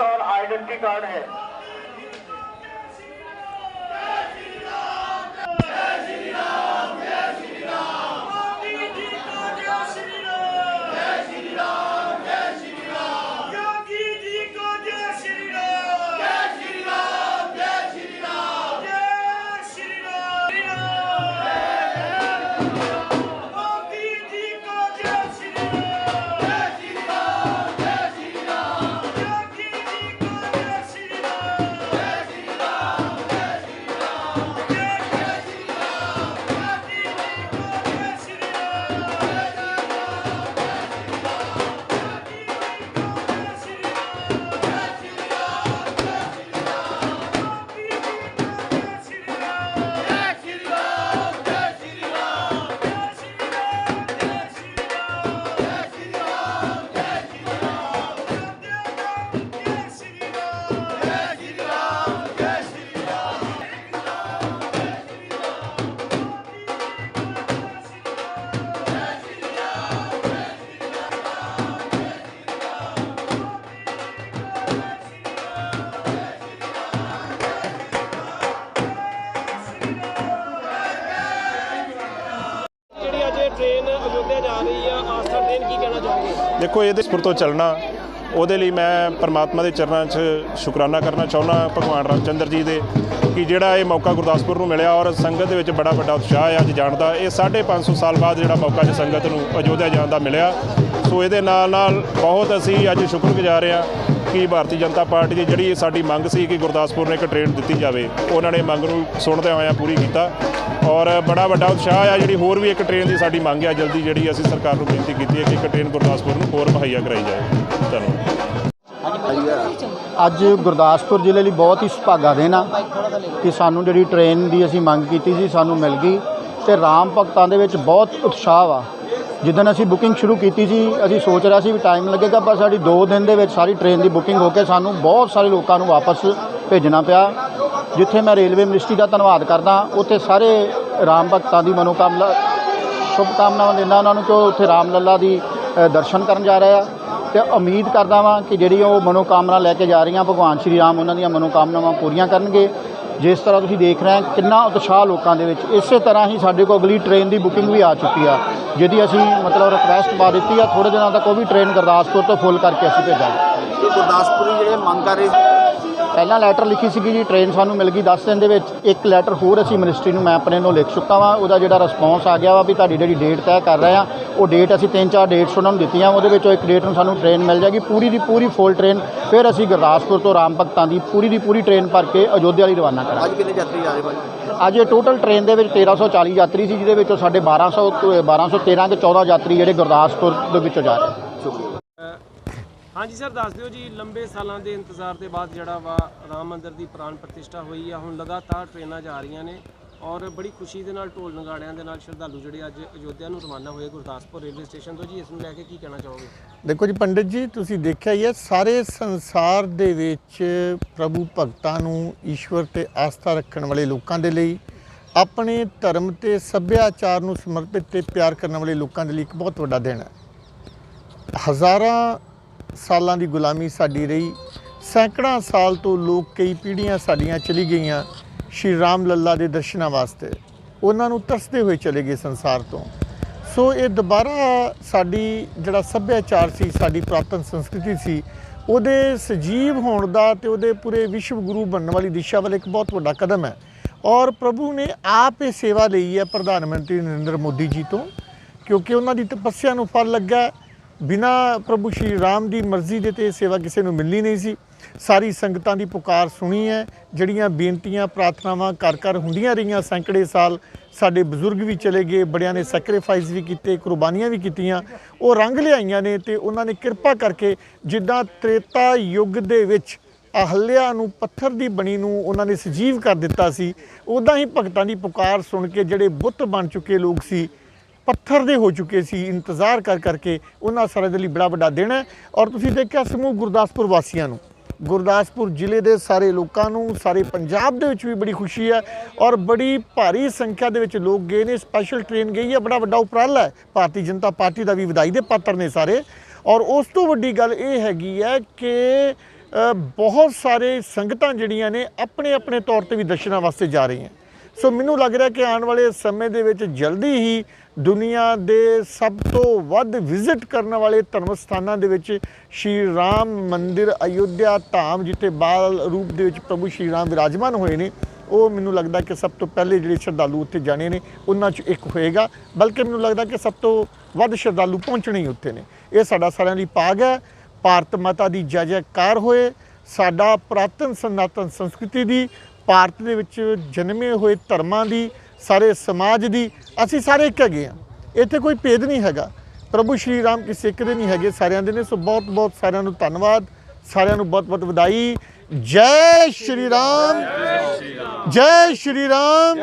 और identity card है ਦੇਖੋ, ਇਹਦੇ ਸਪੁਰ ਤੋਂ ਚੱਲਣਾ, ਉਹਦੇ ਲਈ ਮੈਂ ਪਰਮਾਤਮਾ ਦੇ ਚਰਨਾਂ 'ਚ ਸ਼ੁਕਰਾਨਾ ਕਰਨਾ ਚਾਹੁੰਦਾ, ਭਗਵਾਨ ਰਾਮਚੰਦਰ ਜੀ ਦੇ, ਕਿ ਜਿਹੜਾ ਇਹ ਮੌਕਾ ਗੁਰਦਾਸਪੁਰ ਨੂੰ ਮਿਲਿਆ ਔਰ ਸੰਗਤ ਦੇ ਵਿੱਚ ਬੜਾ ਵੱਡਾ ਉਤਸ਼ਾਹ ਹੈ ਅੱਜ ਜਾਣ ਦਾ ਇਹ 550 ਸਾਲ ਬਾਅਦ ਜਿਹੜਾ ਮੌਕਾ ਜੀ ਸੰਗਤ ਨੂੰ ਅਯੋਧਿਆ ਜਾਣ ਦਾ ਮਿਲਿਆ। ਸੋ ਇਹਦੇ ਨਾਲ ਨਾਲ ਬਹੁਤ ਅਸੀਂ ਅੱਜ ਸ਼ੁਕਰਗੁਜ਼ਾਰ ਹਾਂ ਕਿ ਭਾਰਤੀ ਜਨਤਾ ਪਾਰਟੀ ਦੀ ਜਿਹੜੀ ਸਾਡੀ ਮੰਗ ਸੀ ਕਿ ਗੁਰਦਾਸਪੁਰ ਨੇ ਇੱਕ ਟ੍ਰੇਨ ਦਿੱਤੀ ਜਾਵੇ, ਉਹਨਾਂ ਨੇ ਮੰਗ ਨੂੰ ਸੁਣਦਿਆਂ ਹੋਇਆਂ ਪੂਰੀ ਕੀਤਾ। ਔਰ ਬੜਾ ਵੱਡਾ ਉਤਸ਼ਾਹ ਆ ਜਿਹੜੀ ਹੋਰ ਵੀ ਇੱਕ ਟ੍ਰੇਨ ਦੀ ਸਾਡੀ ਮੰਗ ਆ, ਜਲਦੀ ਜਿਹੜੀ ਅਸੀਂ ਸਰਕਾਰ ਨੂੰ ਬੇਨਤੀ ਕੀਤੀ ਹੈ ਕਿ ਇੱਕ ਟ੍ਰੇਨ ਗੁਰਦਾਸਪੁਰ ਨੂੰ ਹੋਰ ਮੁਹੱਈਆ ਕਰਾਈ ਜਾਏ। ਧੰਨਵਾਦ। ਅੱਜ ਗੁਰਦਾਸਪੁਰ ਜ਼ਿਲ੍ਹੇ ਲਈ ਬਹੁਤ ਹੀ ਸੁਭਾਗਾ ਦਿਨ ਆ ਕਿ ਸਾਨੂੰ ਜਿਹੜੀ ਟ੍ਰੇਨ ਦੀ ਅਸੀਂ ਮੰਗ ਕੀਤੀ ਸੀ, ਸਾਨੂੰ ਮਿਲ ਗਈ। ਤੇ ਰਾਮ ਭਗਤਾਂ ਦੇ ਵਿੱਚ ਬਹੁਤ ਉਤਸ਼ਾਹ ਆ ਜਿੱਦਣ ਅਸੀਂ ਬੁਕਿੰਗ ਸ਼ੁਰੂ ਕੀਤੀ ਸੀ, ਅਸੀਂ ਸੋਚ ਰਿਹਾ ਸੀ ਵੀ ਟਾਈਮ ਲੱਗੇਗਾ, ਪਰ ਸਾਡੀ 2 ਦਿਨ ਦੇ ਵਿੱਚ ਸਾਰੀ ਟ੍ਰੇਨ ਦੀ ਬੁਕਿੰਗ ਹੋ ਕੇ ਸਾਨੂੰ ਬਹੁਤ ਸਾਰੇ ਲੋਕਾਂ ਨੂੰ ਵਾਪਸ ਭੇਜਣਾ ਪਿਆ। ਜਿੱਥੇ ਮੈਂ ਰੇਲਵੇ ਮਿਨਿਸਟਰੀ ਦਾ ਧੰਨਵਾਦ ਕਰਦਾ, ਉੱਥੇ ਸਾਰੇ ਰਾਮ ਭਗਤਾਂ ਦੀ ਮਨੋਕਾਮਨਾ ਸ਼ੁਭ ਕਾਮਨਾਵਾਂ ਦਿੰਦਾ ਉਹਨਾਂ ਨੂੰ ਕਿ ਉਹ ਉੱਥੇ ਰਾਮ ਲੱਲਾ ਦੀ ਦਰਸ਼ਨ ਕਰਨ ਜਾ ਰਹੇ ਆ। ਤੇ ਉਮੀਦ ਕਰਦਾ ਵਾਂ ਕਿ ਜਿਹੜੀ ਉਹ ਮਨੋਕਾਮਨਾ ਲੈ ਕੇ ਜਾ ਰਹੀਆਂ, ਭਗਵਾਨ ਸ਼੍ਰੀ ਰਾਮ ਉਹਨਾਂ ਦੀਆਂ ਮਨੋਕਾਮਨਾਵਾਂ ਪੂਰੀਆਂ ਕਰਨਗੇ। ਜਿਸ ਤਰ੍ਹਾਂ ਤੁਸੀਂ ਦੇਖ ਰਹੇ ਹੋ, ਕਿੰਨਾ ਉਤਸ਼ਾਹ ਲੋਕਾਂ ਦੇ ਵਿੱਚ। ਇਸੇ ਤਰ੍ਹਾਂ ਹੀ ਸਾਡੇ ਕੋਲ ਅਗਲੀ ਟ੍ਰੇਨ ਦੀ ਬੁਕਿੰਗ ਵੀ ਆ ਚੁੱਕੀ ਆ, ਜਿਹਦੀ ਅਸੀਂ ਮਤਲਬ ਰਿਕਵੈਸਟ ਪਾ ਦਿੱਤੀ ਆ ਥੋੜੇ ਦਿਨਾਂ ਤੱਕ ਉਹ ਵੀ ਟ੍ਰੇਨ ਗੁਰਦਾਸਪੁਰ ਤੋਂ ਫੁੱਲ ਕਰਕੇ ਅਸੀਂ ਭੇਜਾਂਗੇ। ਇਹ ਗੁਰਦਾਸਪੁਰੀ ਜਿਹੜੇ ਮੰਗ ਕਰ ਰਹੇ ਪਹਿਲਾਂ ਲੈਟਰ ਲਿਖੀ ਸੀਗੀ ਜੀ ਟ੍ਰੇਨ ਸਾਨੂੰ ਮਿਲ ਗਈ 10 ਦਿਨ ਦੇ ਵਿੱਚ। ਇੱਕ ਲੈਟਰ ਹੋਰ ਅਸੀਂ ਮਿਨਿਸਟਰੀ ਨੂੰ ਮੈਂ ਆਪਣੇ ਨੂੰ ਲਿਖ ਚੁੱਕਾ ਵਾਂ। ਉਹਦਾ ਜਿਹੜਾ ਰਿਸਪੌਂਸ ਆ ਗਿਆ ਵਾ ਵੀ ਤੁਹਾਡੀ ਜਿਹੜੀ ਡੇਟ ਤੈਅ ਕਰ ਰਹੇ ਆ ਉਹ ਡੇਟ ਅਸੀਂ ਤਿੰਨ ਚਾਰ ਡੇਟਸ ਉਹਨਾਂ ਨੂੰ ਦਿੱਤੀਆਂ ਉਹਦੇ ਵਿੱਚੋਂ ਇੱਕ ਡੇਟ ਨੂੰ ਸਾਨੂੰ ਟ੍ਰੇਨ ਮਿਲ ਜਾਏਗੀ। ਪੂਰੀ ਦੀ ਪੂਰੀ ਫੁੱਲ ਟ੍ਰੇਨ ਫਿਰ ਅਸੀਂ ਗੁਰਦਾਸਪੁਰ ਤੋਂ ਰਾਮ ਭਗਤਾਂ ਦੀ ਪੂਰੀ ਦੀ ਪੂਰੀ ਟ੍ਰੇਨ ਭਰ ਕੇ ਅਯੋਧਿਆ ਲਈ ਰਵਾਨਾ ਕਰਾਂਗੇ। ਅੱਜ ਕਿੰਨੇ ਯਾਤਰੀ ਜਾ ਰਹੇ ਭਾਈ ਅੱਜ ਇਹ ਟੋਟਲ ਟ੍ਰੇਨ ਦੇ ਵਿੱਚ 1340 ਯਾਤਰੀ ਸੀ ਜਿਹਦੇ ਵਿੱਚੋਂ ਸਾਡੇ 1200 ਤੋਂ 1213 ਤੇ 14 ਯਾਤਰੀ ਜਿਹੜੇ ਗੁਰਦਾਸਪੁਰ ਦੇ ਵਿੱਚੋਂ ਜਾ ਰਹੇ। ਹਾਂਜੀ ਸਰ, ਦੱਸ ਦਿਓ ਜੀ, ਲੰਬੇ ਸਾਲਾਂ ਦੇ ਇੰਤਜ਼ਾਰ ਦੇ ਬਾਅਦ ਜਿਹੜਾ ਵਾ ਰਾਮ ਮੰਦਿਰ ਦੀ ਪ੍ਰਾਣ ਪ੍ਰਤਿਸ਼ਠਾ ਹੋਈ ਆ, ਹੁਣ ਲਗਾਤਾਰ ਟ੍ਰੇਨਾਂ ਜਾ ਰਹੀਆਂ ਨੇ ਔਰ ਬੜੀ ਖੁਸ਼ੀ ਦੇ ਨਾਲ, ਢੋਲ ਨਗਾੜਿਆਂ ਦੇ ਨਾਲ ਸ਼ਰਧਾਲੂ ਜਿਹੜੇ ਅੱਜ ਅਯੋਧਿਆ ਨੂੰ ਰਵਾਨਾ ਹੋਏ ਗੁਰਦਾਸਪੁਰ ਰੇਲਵੇ ਸਟੇਸ਼ਨ ਤੋਂ ਜੀ, ਇਸ ਨੂੰ ਲੈ ਕੇ ਕੀ ਕਹਿਣਾ ਚਾਹੋਗੇ? ਦੇਖੋ ਜੀ, ਪੰਡਿਤ ਜੀ, ਤੁਸੀਂ ਦੇਖਿਆ ਹੀ ਹੈ, ਸਾਰੇ ਸੰਸਾਰ ਦੇ ਵਿੱਚ ਪ੍ਰਭੂ ਭਗਤਾਂ ਨੂੰ ਈਸ਼ਵਰ ਤੇ ਆਸਥਾ ਰੱਖਣ ਵਾਲੇ ਲੋਕਾਂ ਦੇ ਲਈ, ਆਪਣੇ ਧਰਮ ਤੇ ਸੱਭਿਆਚਾਰ ਨੂੰ ਸਮਰਪਿਤ ਤੇ ਪਿਆਰ ਕਰਨ ਵਾਲੇ ਲੋਕਾਂ ਦੇ ਲਈ ਇੱਕ ਬਹੁਤ ਵੱਡਾ ਦਿਨ ਹੈ। ਹਜ਼ਾਰਾਂ ਸਾਲਾਂ ਦੀ ਗੁਲਾਮੀ ਸਾਡੀ ਰਹੀ। ਸੈਂਕੜਾਂ ਸਾਲ ਤੋਂ ਲੋਕ ਕਈ ਪੀੜ੍ਹੀਆਂ ਸਾਡੀਆਂ ਚਲੀ ਗਈਆਂ ਸ਼੍ਰੀ ਰਾਮ ਲੱਲਾ ਦੇ ਦਰਸ਼ਨਾਂ ਵਾਸਤੇ। ਉਹਨਾਂ ਨੂੰ ਤਰਸਦੇ ਹੋਏ ਚਲੇ ਗਏ ਸੰਸਾਰ ਤੋਂ। ਸੋ ਇਹ ਦੁਬਾਰਾ ਸਾਡੀ ਜਿਹੜਾ ਸੱਭਿਆਚਾਰ ਸੀ, ਸਾਡੀ ਪ੍ਰਾਤਨ ਸੰਸਕ੍ਰਿਤੀ ਸੀ, ਉਹਦੇ ਸਜੀਵ ਹੋਣ ਦਾ ਤੇ ਉਹਦੇ ਪੂਰੇ ਵਿਸ਼ਵ ਗੁਰੂ ਬਣਨ ਵਾਲੀ ਦਿਸ਼ਾ ਵੱਲ ਇੱਕ ਬਹੁਤ ਵੱਡਾ ਕਦਮ ਹੈ। ਔਰ ਪ੍ਰਭੂ ਨੇ ਆਪ ਇਹ ਸੇਵਾ ਲਈ ਹੈ ਪ੍ਰਧਾਨ ਮੰਤਰੀ ਨਰਿੰਦਰ ਮੋਦੀ ਜੀ ਤੋਂ, ਕਿਉਂਕਿ ਉਹਨਾਂ ਦੀ ਤਪੱਸਿਆ ਨੂੰ ਫਲ ਲੱਗਾ ਬਿਨਾ ਪ੍ਰਭੂ ਸ਼੍ਰੀ ਰਾਮ ਦੀ ਮਰਜ਼ੀ ਦੇ ਤੇ ਸੇਵਾ ਕਿਸੇ ਨੂੰ ਮਿਲਣੀ ਨਹੀਂ ਸੀ। ਸਾਰੀ ਸੰਗਤਾਂ ਦੀ ਪੁਕਾਰ ਸੁਣੀ ਹੈ। ਜਿਹੜੀਆਂ ਬੇਨਤੀਆਂ, ਪ੍ਰਾਰਥਨਾਵਾਂ ਕਰ ਕਰ ਹੁੰਦੀਆਂ ਰਹੀਆਂ ਸੈਂਕੜੇ ਸਾਲ ਸਾਡੇ ਬਜ਼ੁਰਗ ਵੀ ਚਲੇ ਗਏ, ਬੜਿਆਂ ਨੇ ਸੈਕਰੀਫਾਈਸ ਵੀ ਕੀਤੇ, ਕੁਰਬਾਨੀਆਂ ਵੀ ਕੀਤੀਆਂ। ਉਹ ਰੰਗ ਲਿਆਈਆਂ ਨੇ ਤੇ ਉਹਨਾਂ ਨੇ ਕਿਰਪਾ ਕਰਕੇ ਜਿੱਦਾਂ ਤ੍ਰੇਤਾ ਯੁੱਗ ਦੇ ਵਿੱਚ ਅਹਲਿਆ ਨੂੰ ਪੱਥਰ ਦੀ ਬਣੀ ਨੂੰ ਉਹਨਾਂ ਨੇ ਸਜੀਵ ਕਰ ਦਿੱਤਾ ਸੀ ਉਦਾਂ ਹੀ ਭਗਤਾਂ ਦੀ ਪੁਕਾਰ ਸੁਣ ਕੇ ਜਿਹੜੇ ਬੁੱਤ ਬਣ ਚੁੱਕੇ ਲੋਕ ਸੀ ਪੱਥਰ ਦੇ ਹੋ ਚੁੱਕੇ ਸੀ, ਇੰਤਜ਼ਾਰ ਕਰ ਕਰਕੇ ਉਹਨਾਂ ਸਾਰਿਆਂ ਦੇ ਲਈ ਬੜਾ ਵੱਡਾ ਦਿਨ ਹੈ। ਔਰ ਤੁਸੀਂ ਦੇਖਿਆ ਸਮੂਹ ਗੁਰਦਾਸਪੁਰ ਵਾਸੀਆਂ ਨੂੰ। ਗੁਰਦਾਸਪੁਰ ਜ਼ਿਲ੍ਹੇ ਦੇ ਸਾਰੇ ਲੋਕਾਂ ਨੂੰ, ਸਾਰੇ ਪੰਜਾਬ ਦੇ ਵਿੱਚ ਵੀ ਬੜੀ ਖੁਸ਼ੀ ਹੈ ਔਰ ਬੜੀ ਭਾਰੀ ਸੰਖਿਆ ਦੇ ਵਿੱਚ ਲੋਕ ਗਏ ਨੇ। ਸਪੈਸ਼ਲ ਟ੍ਰੇਨ ਗਈ ਹੈ, ਬੜਾ ਵੱਡਾ ਉਪਰਾਲਾ ਹੈ। ਭਾਰਤੀ ਜਨਤਾ ਪਾਰਟੀ ਦਾ ਵੀ ਵਧਾਈ ਦੇ ਪਾਤਰ ਨੇ ਸਾਰੇ। ਔਰ ਉਸ ਤੋਂ ਵੱਡੀ ਗੱਲ ਇਹ ਹੈਗੀ ਹੈ ਕਿ ਬਹੁਤ ਸਾਰੇ ਸੰਗਤਾਂ ਜਿਹੜੀਆਂ ਨੇ ਆਪਣੇ ਆਪਣੇ ਤੌਰ ਤੇ ਵੀ ਦਰਸ਼ਨਾਂ ਵਾਸਤੇ ਜਾ ਰਹੀਆਂ। ਸੋ ਮੈਨੂੰ ਲੱਗ ਰਿਹਾ ਕਿ ਆਉਣ ਵਾਲੇ ਸਮੇਂ ਦੇ ਵਿੱਚ ਜਲਦੀ ਹੀ ਦੁਨੀਆ ਦੇ ਸਭ ਤੋਂ ਵੱਧ ਵਿਜ਼ਿਟ ਕਰਨ ਵਾਲੇ ਧਰਮ ਸਥਾਨਾਂ ਦੇ ਵਿੱਚ ਸ਼੍ਰੀ ਰਾਮ ਮੰਦਿਰ, ਅਯੁੱਧਿਆ ਧਾਮ, ਜਿੱਥੇ ਬਾਲ ਰੂਪ ਦੇ ਵਿੱਚ ਪ੍ਰਭੂ ਸ਼੍ਰੀ ਰਾਮ ਵਿਰਾਜਮਾਨ ਹੋਏ ਨੇ, ਉਹ ਮੈਨੂੰ ਲੱਗਦਾ ਕਿ ਸਭ ਤੋਂ ਪਹਿਲੇ ਜਿਹੜੇ ਸ਼ਰਧਾਲੂ ਉੱਥੇ ਜਾਣੇ ਨੇ, ਉਹਨਾਂ 'ਚ ਇੱਕ ਹੋਏਗਾ। ਬਲਕਿ ਮੈਨੂੰ ਲੱਗਦਾ ਕਿ ਸਭ ਤੋਂ ਵੱਧ ਸ਼ਰਧਾਲੂ ਪਹੁੰਚਣੇ ਹੀ ਉੱਥੇ ਨੇ। ਇਹ ਸਾਡਾ ਸਾਰਿਆਂ ਲਈ ਭਾਗ ਹੈ। ਭਾਰਤ ਮਾਤਾ ਦੀ ਜੈ ਜੈਕਾਰ ਹੋਏ। ਸਾਡਾ ਪ੍ਰਾਤਨ ਸਨਾਤਨ ਸੰਸਕ੍ਰਿਤੀ ਦੀ ਭਾਰਤ ਦੇ ਵਿੱਚ ਜਨਮੇ ਹੋਏ ਧਰਮਾਂ ਦੀ ਸਾਰੇ ਸਮਾਜ ਦੀ ਅਸੀਂ ਸਾਰੇ ਇੱਕ ਹੈਗੇ ਆ ਇੱਥੇ ਕੋਈ ਭੇਦ ਨਹੀਂ ਹੈਗਾ। ਪ੍ਰਭੂ ਸ਼੍ਰੀ ਰਾਮ ਕਿਸੇ ਇੱਕ ਦੇ ਨਹੀਂ ਹੈਗੇ ਸਾਰਿਆਂ ਦੇ ਨੇ। ਸੋ ਬਹੁਤ ਬਹੁਤ ਸਾਰਿਆਂ ਨੂੰ ਧੰਨਵਾਦ। ਸਾਰਿਆਂ ਨੂੰ ਬਹੁਤ ਬਹੁਤ ਵਧਾਈ। ਜੈ ਸ਼੍ਰੀ ਰਾਮ। ਜੈ ਸ਼੍ਰੀ ਰਾਮ!